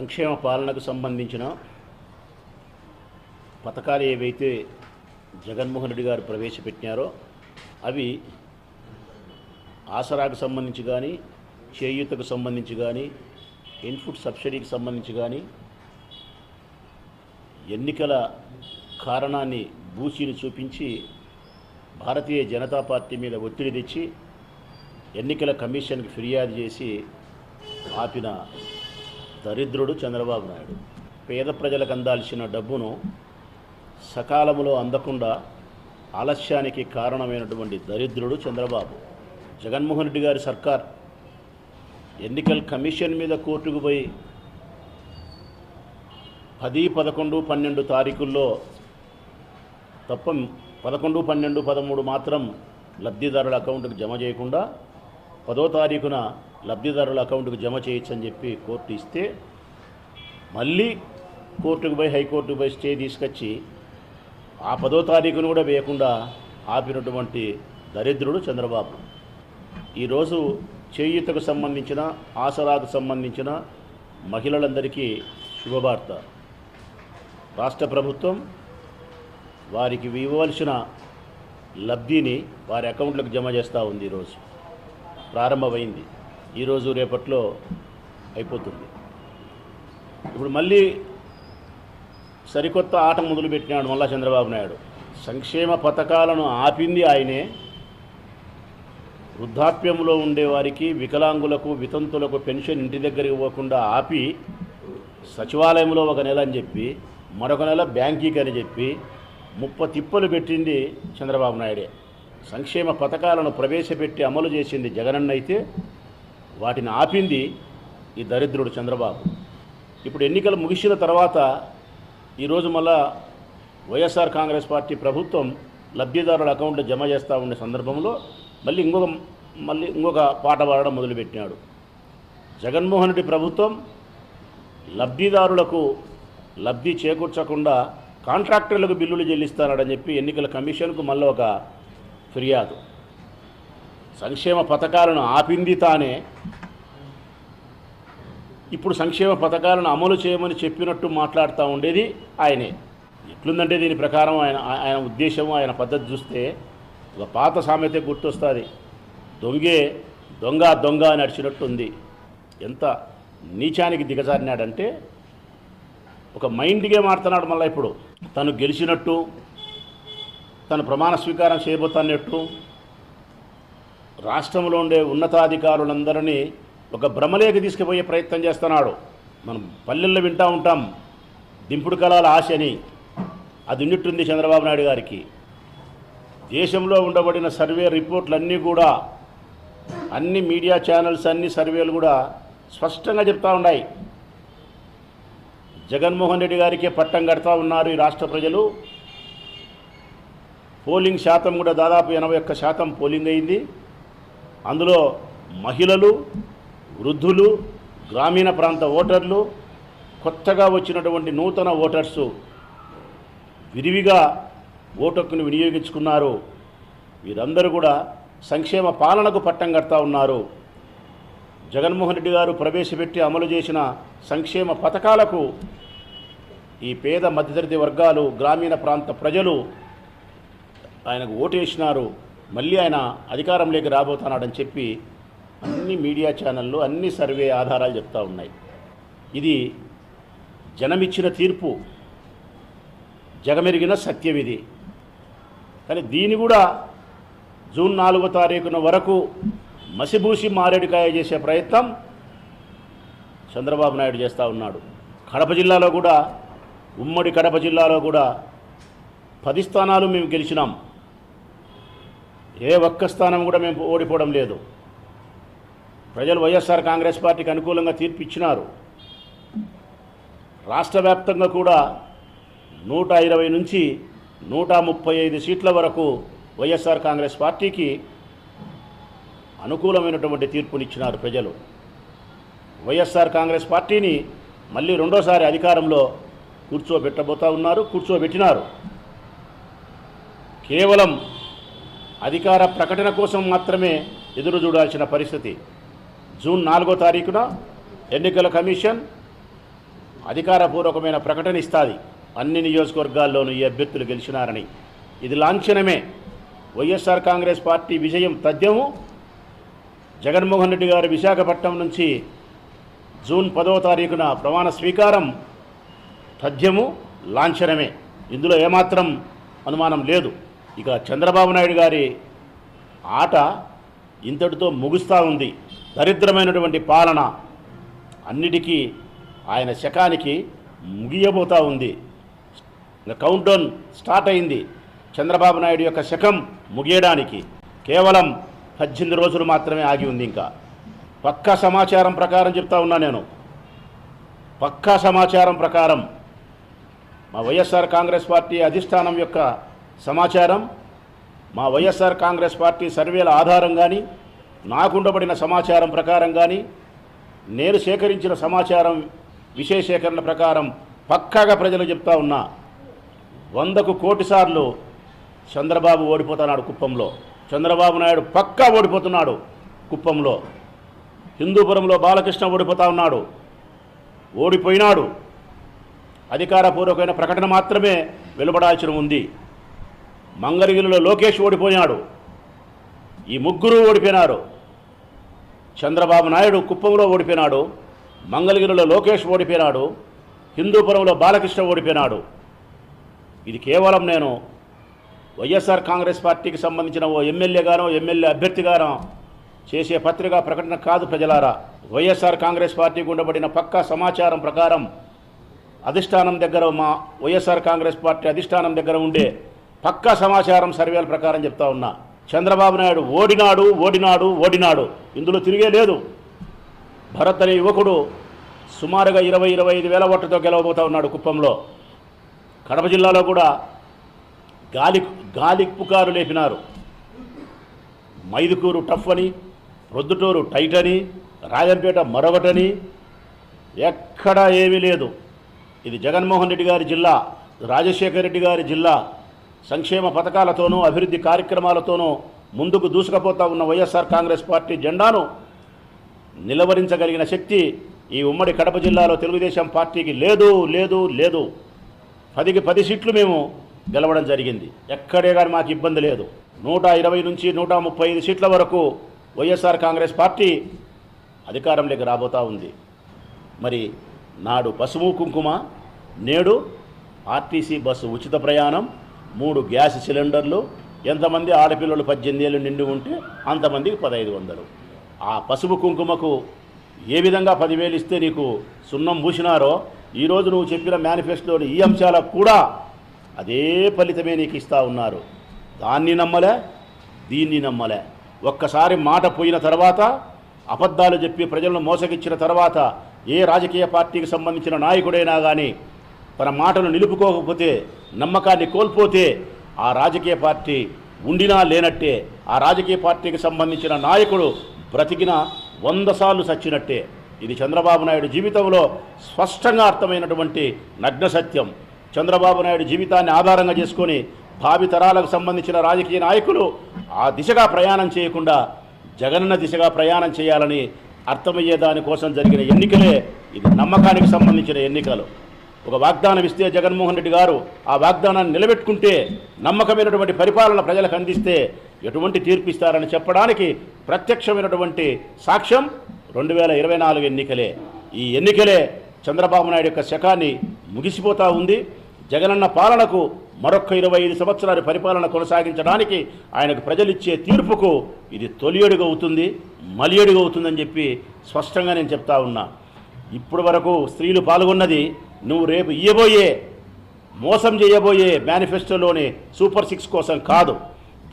సంక్షేమ పాలనకు సంబంధించిన పథకాలు ఏవైతే జగన్మోహన్ రెడ్డి గారు ప్రవేశపెట్టినారో అవి ఆసరాకు సంబంధించి కానీ చేయూతకు సంబంధించి కానీ ఇన్పుట్ సబ్సిడీకి సంబంధించి కానీ ఎన్నికల కారణాన్ని బూచీని చూపించి భారతీయ జనతా పార్టీ మీద ఒత్తిడి తెచ్చి ఎన్నికల కమిషన్కి ఫిర్యాదు చేసి ఆపిన దరిద్రుడు చంద్రబాబు నాయుడు. పేద ప్రజలకు అందాల్సిన డబ్బును సకాలంలో అందకుండా ఆలస్యానికి కారణమైనటువంటి దరిద్రుడు చంద్రబాబు. జగన్మోహన్ రెడ్డి గారి సర్కార్ ఎన్నికల కమిషన్ మీద కోర్టుకు పోయి పది పదకొండు పన్నెండు తారీఖుల్లో తప్ప పదకొండు పన్నెండు పదమూడు మాత్రం లబ్ధిదారుల అకౌంట్కి జమ చేయకుండా పదో తారీఖున లబ్ధిదారుల అకౌంట్కు జమ చేయొచ్చని చెప్పి కోర్టు ఇస్తే మళ్ళీ కోర్టుకు పోయి హైకోర్టుకు పోయి స్టే తీసుకొచ్చి ఆ పదో తారీఖును కూడా వేయకుండా ఆపినటువంటి దరిద్రుడు చంద్రబాబు. ఈరోజు చేయూతకు సంబంధించిన ఆసరాకు సంబంధించిన మహిళలందరికీ శుభవార్త. రాష్ట్ర ప్రభుత్వం వారికి ఇవ్వవలసిన లబ్ధిని వారి అకౌంట్లకు జమ చేస్తూ ఉంది ఈరోజు ప్రారంభమైంది. ఈరోజు రేపట్లో అయిపోతుంది. ఇప్పుడు మళ్ళీ సరికొత్త ఆట మొదలుపెట్టినాడు మళ్ళా చంద్రబాబు నాయుడు. సంక్షేమ పథకాలను ఆపింది ఆయనే. వృద్ధాప్యంలో ఉండేవారికి వికలాంగులకు వితంతులకు పెన్షన్ ఇంటి దగ్గరికి పోకుండా ఆపి సచివాలయంలో ఒక నెల అని చెప్పి మరొక నెల బ్యాంకీకి అని చెప్పి ముప్ప తిప్పలు పెట్టింది చంద్రబాబు నాయుడే. సంక్షేమ పథకాలను ప్రవేశపెట్టి అమలు చేసింది జగనన్న అయితే వాటిని ఆపింది ఈ దరిద్రుడు చంద్రబాబు. ఇప్పుడు ఎన్నికలు ముగిసిన తర్వాత ఈరోజు మళ్ళా వైఎస్ఆర్ కాంగ్రెస్ పార్టీ ప్రభుత్వం లబ్ధిదారుల అకౌంట్లో జమ చేస్తూ ఉండే సందర్భంలో మళ్ళీ ఇంకొక మళ్ళీ ఇంకొక పాట పాడడం మొదలుపెట్టినాడు. జగన్మోహన్ రెడ్డి ప్రభుత్వం లబ్ధిదారులకు లబ్ధి చేకూర్చకుండా కాంట్రాక్టర్లకు బిల్లులు చెల్లిస్తారని చెప్పి ఎన్నికల కమిషన్కు మళ్ళీ ఒక ఫిర్యాదు. సంక్షేమ పథకాలను ఆపింది తానే ఇప్పుడు సంక్షేమ పథకాలను అమలు చేయమని చెప్పినట్టు మాట్లాడుతూ ఉండేది ఆయనే. ఎట్లుందంటే దీని ప్రకారం ఆయన ఆయన ఉద్దేశం ఆయన పద్ధతి చూస్తే ఒక పాత సామెత గుర్తొస్తుంది. దొంగే దొంగ దొంగ అని నడిచినట్టు ఉంది ఎంత నీచానికి దిగజారినాడంటే ఒక మైండ్ గేమ్ ఆడుతున్నాడు మళ్ళీ ఇప్పుడు. తను గెలిచినట్టు తను ప్రమాణ స్వీకారం చేయబోతున్నట్టు రాష్ట్రంలో ఉండే ఉన్నతాధికారులందరినీ ఒక భ్రమలేకి తీసుకుపోయే ప్రయత్నం చేస్తున్నాడు. మనం పల్లెల్లో వింటూ ఉంటాం దింపుడు కళాల ఆశ అని అది ఉన్నట్టుంది చంద్రబాబు నాయుడు గారికి. దేశంలో ఉండబడిన సర్వే రిపోర్ట్లన్నీ కూడా అన్ని మీడియా ఛానల్స్ అన్ని సర్వేలు కూడా స్పష్టంగా చెప్తా ఉన్నాయి. జగన్మోహన్ రెడ్డి గారికే పట్టం కడతా ఉన్నారు ఈ రాష్ట్ర ప్రజలు. పోలింగ్ శాతం కూడా దాదాపు ఎనభై ఒక్క శాతం పోలింగ్ అయింది. అందులో మహిళలు వృద్ధులు గ్రామీణ ప్రాంత ఓటర్లు కొత్తగా వచ్చినటువంటి నూతన ఓటర్సు విరివిగా ఓటక్కును వినియోగించుకున్నారు. వీరందరూ కూడా సంక్షేమ పాలనకు పట్టం కడతా ఉన్నారు. జగన్మోహన్ రెడ్డి గారు ప్రవేశపెట్టి అమలు చేసిన సంక్షేమ పథకాలకు ఈ పేద మధ్యతరగతి వర్గాలు గ్రామీణ ప్రాంత ప్రజలు ఆయనకు ఓటేసినారు. మళ్ళీ ఆయన అధికారంలోకి రాబోతున్నాడని చెప్పి అన్ని మీడియా ఛానళ్ళు అన్ని సర్వే ఆధారాలు చెప్తా ఉన్నాయి. ఇది జనమిచ్చిన తీర్పు. జగమెరిగిన సత్యం ఇది. కానీ దీన్ని కూడా జూన్ నాలుగో తారీఖున వరకు మసిబూసి మారేడుకాయ చేసే ప్రయత్నం చంద్రబాబు నాయుడు చేస్తూ ఉన్నాడు. కడప జిల్లాలో కూడా ఉమ్మడి కడప జిల్లాలో కూడా పది స్థానాలు మేము గెలిచినాం. ఏ ఒక్క స్థానం కూడా మేము ఓడిపోవడం లేదు. ప్రజలు వైఎస్ఆర్ కాంగ్రెస్ పార్టీకి అనుకూలంగా తీర్పు ఇచ్చినారు రాష్ట్ర వ్యాప్తంగా కూడా నూట ఇరవై నుంచి నూట ముప్పై ఐదు సీట్ల వరకు వైఎస్ఆర్ కాంగ్రెస్ పార్టీకి అనుకూలమైనటువంటి తీర్పునిచ్చినారు ప్రజలు. వైఎస్ఆర్ కాంగ్రెస్ పార్టీని మళ్ళీ రెండోసారి అధికారంలో కూర్చోబెట్టబోతా ఉన్నారు కూర్చోబెట్టినారు. కేవలం అధికార ప్రకటన కోసం మాత్రమే ఎదురు చూడాల్సిన పరిస్థితి. జూన్ నాలుగో తారీఖున ఎన్నికల కమిషన్ అధికారపూర్వకమైన ప్రకటన ఇస్తుంది. అన్ని నియోజకవర్గాల్లోనూ ఈ అభ్యర్థులు గెలిచినారని. ఇది లాంఛనమే. వైఎస్ఆర్ కాంగ్రెస్ పార్టీ విజయం తథ్యము. జగన్మోహన్ రెడ్డి గారు విశాఖపట్నం నుంచి జూన్ పదవ తారీఖున ప్రమాణ స్వీకారం తథ్యము లాంఛనమే. ఇందులో ఏమాత్రం అనుమానం లేదు. ఇక చంద్రబాబు నాయుడు గారి ఆట ఇంతటితో ముగుస్తూ ఉంది. దరిద్రమైనటువంటి పాలన అన్నిటికీ ఆయన శకానికి ముగియబోతూ ఉంది. ఇంకా కౌంట్ డౌన్ స్టార్ట్ అయింది. చంద్రబాబు నాయుడు యొక్క శకం ముగియడానికి. కేవలం పద్దెనిమిది రోజులు మాత్రమే ఆగి ఉంది ఇంకా. పక్కా సమాచారం ప్రకారం చెప్తా ఉన్నా నేను. పక్కా సమాచారం ప్రకారం మా వైఎస్ఆర్ కాంగ్రెస్ పార్టీ అధిష్టానం యొక్క సమాచారం మా వైఎస్ఆర్ కాంగ్రెస్ పార్టీ సర్వేల ఆధారం కానీ నాకుండబడిన సమాచారం ప్రకారం కానీ నేను సేకరించిన సమాచారం విషయ సేకరణ ప్రకారం పక్కాగా ప్రజలు చెప్తా ఉన్నా వందకు కోటి సార్లు చంద్రబాబు ఓడిపోతున్నాడు కుప్పంలో. చంద్రబాబు నాయుడు పక్కా ఓడిపోతున్నాడు కుప్పంలో. హిందూపురంలో బాలకృష్ణ ఓడిపోతా ఉన్నాడు. ఓడిపోయినాడు. అధికారపూర్వకమైన ప్రకటన మాత్రమే వెలువడాల్సిన ఉంది. మంగళగిరిలో లోకేష్ ఓడిపోయినాడు ఈ ముగ్గురు ఓడిపోయినారు. చంద్రబాబు నాయుడు కుప్పంలో ఓడిపోయినాడు. మంగళగిరిలో లోకేష్ ఓడిపోయినాడు. హిందూపురంలో బాలకృష్ణ ఓడిపోయినాడు. ఇది కేవలం నేను వైఎస్ఆర్ కాంగ్రెస్ పార్టీకి సంబంధించిన ఓ ఎమ్మెల్యేగానో ఎమ్మెల్యే అభ్యర్థిగానో చేసే పత్రికా ప్రకటన కాదు ప్రజలారా. వైఎస్ఆర్ కాంగ్రెస్ పార్టీకి ఉండబడిన పక్కా సమాచారం ప్రకారం అధిష్టానం దగ్గర మా వైఎస్ఆర్ కాంగ్రెస్ పార్టీ అధిష్టానం దగ్గర ఉండే పక్కా సమాచారం సర్వేల ప్రకారం చెప్తా ఉన్నా. చంద్రబాబు నాయుడు ఓడినాడు ఓడినాడు ఓడినాడు. ఇందులో తిరిగే లేదు. భరత్ అనే యువకుడు సుమారుగా ఇరవై ఇరవై ఐదు వేల ఓట్లతో గెలవబోతా ఉన్నాడు కుప్పంలో. కడప జిల్లాలో కూడా గాలి గాలి పుకారు లేపినారు. మైదుకూరు టఫ్ అని ప్రొద్దుటూరు టైట్ అని రాజంపేట మరొకటని ఎక్కడా ఏమీ లేదు. ఇది జగన్మోహన్ రెడ్డి గారి జిల్లా రాజశేఖర రెడ్డి గారి జిల్లా. సంక్షేమ పథకాలతోనూ అభివృద్ధి కార్యక్రమాలతోనూ ముందుకు దూసుకుపోతా ఉన్న వైఎస్ఆర్ కాంగ్రెస్ పార్టీ జెండాను నిలవరించగలిగిన శక్తి ఈ ఉమ్మడి కడప జిల్లాలో తెలుగుదేశం పార్టీకి లేదు లేదు లేదు. పదికి పది సీట్లు మేము గెలవడం జరిగింది. ఎక్కడే కానీ మాకు ఇబ్బంది లేదు. నూట ఇరవై నుంచి నూట ముప్పై ఐదు సీట్ల వరకు వైఎస్ఆర్ కాంగ్రెస్ పార్టీ అధికారంలోకి రాబోతా ఉంది. మరి నాడు పసుపు కుంకుమ నేడు ఆర్టీసీ బస్సు ఉచిత ప్రయాణం మూడు గ్యాస్ సిలిండర్లు ఎంతమంది ఆడపిల్లలు పద్దెనిమిది ఏళ్ళు నిండి ఉంటే అంతమందికి పదహైదు వందలు. ఆ పసుపు కుంకుమకు ఏ విధంగా పదివేలు ఇస్తే నీకు సున్నం పూసినారో ఈరోజు నువ్వు చెప్పిన మేనిఫెస్టోని ఈ అంశాలకు కూడా అదే ఫలితమే నీకు ఇస్తా ఉన్నారు. దాన్ని నమ్మలే దీన్ని నమ్మలే. ఒక్కసారి మాట పోయిన తర్వాత అబద్ధాలు చెప్పి ప్రజలను మోసగిచ్చిన తర్వాత ఏ రాజకీయ పార్టీకి సంబంధించిన నాయకుడైనా కానీ తన మాటను నిలుపుకోకపోతే నమ్మకాన్ని కోల్పోతే ఆ రాజకీయ పార్టీ ఉండినా లేనట్టే ఆ రాజకీయ పార్టీకి సంబంధించిన నాయకుడు బ్రతికిన వంద సార్లు చచ్చినట్టే. ఇది చంద్రబాబు నాయుడు జీవితంలో స్పష్టంగా అర్థమైనటువంటి నగ్న సత్యం. చంద్రబాబు నాయుడు జీవితాన్ని ఆధారంగా చేసుకొని భావితరాలకు సంబంధించిన రాజకీయ నాయకులు ఆ దిశగా ప్రయాణం చేయకుండా జగనన్న దిశగా ప్రయాణం చేయాలని అర్థమయ్యే దానికోసం జరిగిన ఎన్నికలే ఇది నమ్మకానికి సంబంధించిన ఎన్నికలు. ఒక వాగ్దానం ఇస్తే జగన్మోహన్ రెడ్డి గారు ఆ వాగ్దానాన్ని నిలబెట్టుకుంటే నమ్మకమైనటువంటి పరిపాలన ప్రజలకు అందిస్తే ఎటువంటి తీర్పు ఇస్తారని చెప్పడానికి ప్రత్యక్షమైనటువంటి సాక్ష్యం రెండు వేల ఇరవై నాలుగు ఎన్నికలే. ఈ ఎన్నికలే చంద్రబాబు నాయుడు యొక్క శకాన్ని ముగిసిపోతా ఉంది. జగనన్న పాలనకు మరొక్క ఇరవై ఐదు సంవత్సరాల పరిపాలన కొనసాగించడానికి ఆయనకు ప్రజలిచ్చే తీర్పుకు ఇది తొలియడుగవుతుంది అడుగు అవుతుంది అవుతుందని చెప్పి స్పష్టంగా నేను చెప్తా ఉన్నా. ఇప్పటి వరకు స్త్రీలు పాల్గొన్నది నువ్వు రేపు ఇయ్యబోయే మోసం చేయబోయే మేనిఫెస్టోలోని సూపర్ సిక్స్ కోసం కాదు.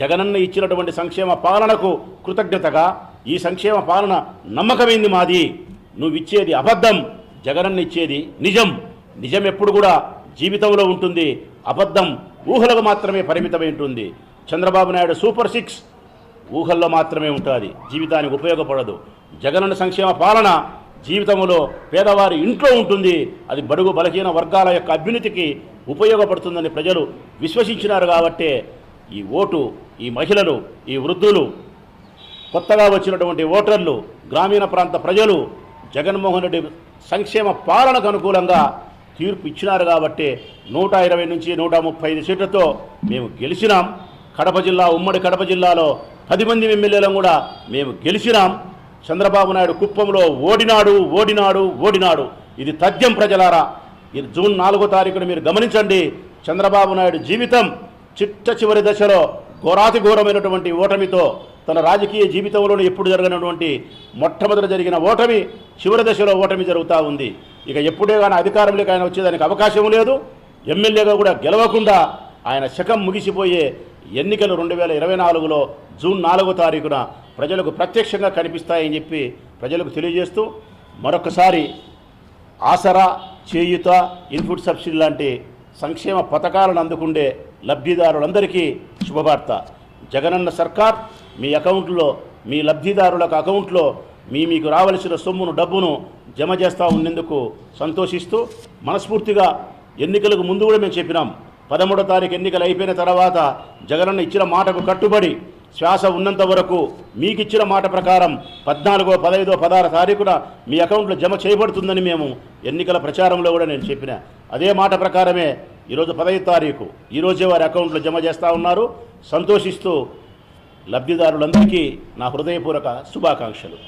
జగనన్న ఇచ్చినటువంటి సంక్షేమ పాలనకు కృతజ్ఞతగా ఈ సంక్షేమ పాలన నమ్మకమైంది మాది. నువ్వు ఇచ్చేది అబద్ధం జగనన్న ఇచ్చేది నిజం. నిజం ఎప్పుడు కూడా జీవితంలో ఉంటుంది. అబద్ధం ఊహలకు మాత్రమే పరిమితమై ఉంటుంది. చంద్రబాబు నాయుడు సూపర్ సిక్స్ ఊహల్లో మాత్రమే ఉంటుంది. జీవితానికి ఉపయోగపడదు. జగనన్న సంక్షేమ పాలన జీవితంలో పేదవారి ఇంట్లో ఉంటుంది. అది బడుగు బలహీన వర్గాల యొక్క అభ్యున్నతికి ఉపయోగపడుతుందని ప్రజలు విశ్వసించినారు కాబట్టే ఈ ఓటు ఈ మహిళలు ఈ వృద్ధులు కొత్తగా వచ్చినటువంటి ఓటర్లు గ్రామీణ ప్రాంత ప్రజలు జగన్మోహన్ రెడ్డి సంక్షేమ పాలనకు అనుకూలంగా తీర్పు ఇచ్చినారు కాబట్టి నూట ఇరవై నుంచి నూట ముప్పై ఐదు సీట్లతో మేము గెలిచినాం. కడప జిల్లా ఉమ్మడి కడప జిల్లాలో పది మంది ఎమ్మెల్యేలను కూడా మేము గెలిచినాం. చంద్రబాబు నాయుడు కుప్పంలో ఓడినాడు ఓడినాడు ఓడినాడు. ఇది తథ్యం ప్రజలారా. ఇది జూన్ నాలుగో తారీఖున మీరు గమనించండి. చంద్రబాబు నాయుడు జీవితం చిట్ట చివరి దశలో ఘోరాతి ఘోరమైనటువంటి ఓటమితో తన రాజకీయ జీవితంలోనే ఎప్పుడు జరగనటువంటి మొట్టమొదట జరిగిన ఓటమి చివరి దశలో ఓటమి జరుగుతూ ఉంది. ఇక ఎప్పుడే కానీ అధికారంలోకి ఆయన వచ్చేదానికి అవకాశం లేదు. ఎమ్మెల్యేగా కూడా గెలవకుండా ఆయన శకం ముగిసిపోయే ఎన్నికలు రెండు వేల ఇరవై నాలుగులో జూన్ నాలుగో తారీఖున ప్రజలకు ప్రత్యక్షంగా కనిపిస్తాయని చెప్పి ప్రజలకు తెలియజేస్తూ మరొకసారి ఆసరా చేయుత ఇన్పుట్ సబ్సిడీ లాంటి సంక్షేమ పథకాలను అందుకుండే లబ్ధిదారులందరికీ శుభవార్త. జగనన్న సర్కార్ మీ అకౌంట్లో మీ లబ్ధిదారులకు అకౌంట్లో మీ మీకు రావలసిన సొమ్మును డబ్బును జమ చేస్తూ ఉన్నందుకు సంతోషిస్తూ మనస్ఫూర్తిగా ఎన్నికలకు ముందు కూడా మేము చెప్పినాం. పదమూడో తారీఖు ఎన్నికలు అయిపోయిన తర్వాత జగనన్న ఇచ్చిన మాటకు కట్టుబడి శ్వాస ఉన్నంత వరకు మీకు ఇచ్చిన మాట ప్రకారం పద్నాలుగో పదహైదో పదహారు తారీఖున మీ అకౌంట్లో జమ చేయబడుతుందని మేము ఎన్నికల ప్రచారంలో కూడా నేను చెప్పిన. అదే మాట ప్రకారమే ఈరోజు పదహైదు తారీఖు ఈరోజే వారి అకౌంట్లో జమ చేస్తూ ఉన్నారు. సంతోషిస్తూ లబ్ధిదారులందరికీ నా హృదయపూర్వక శుభాకాంక్షలు.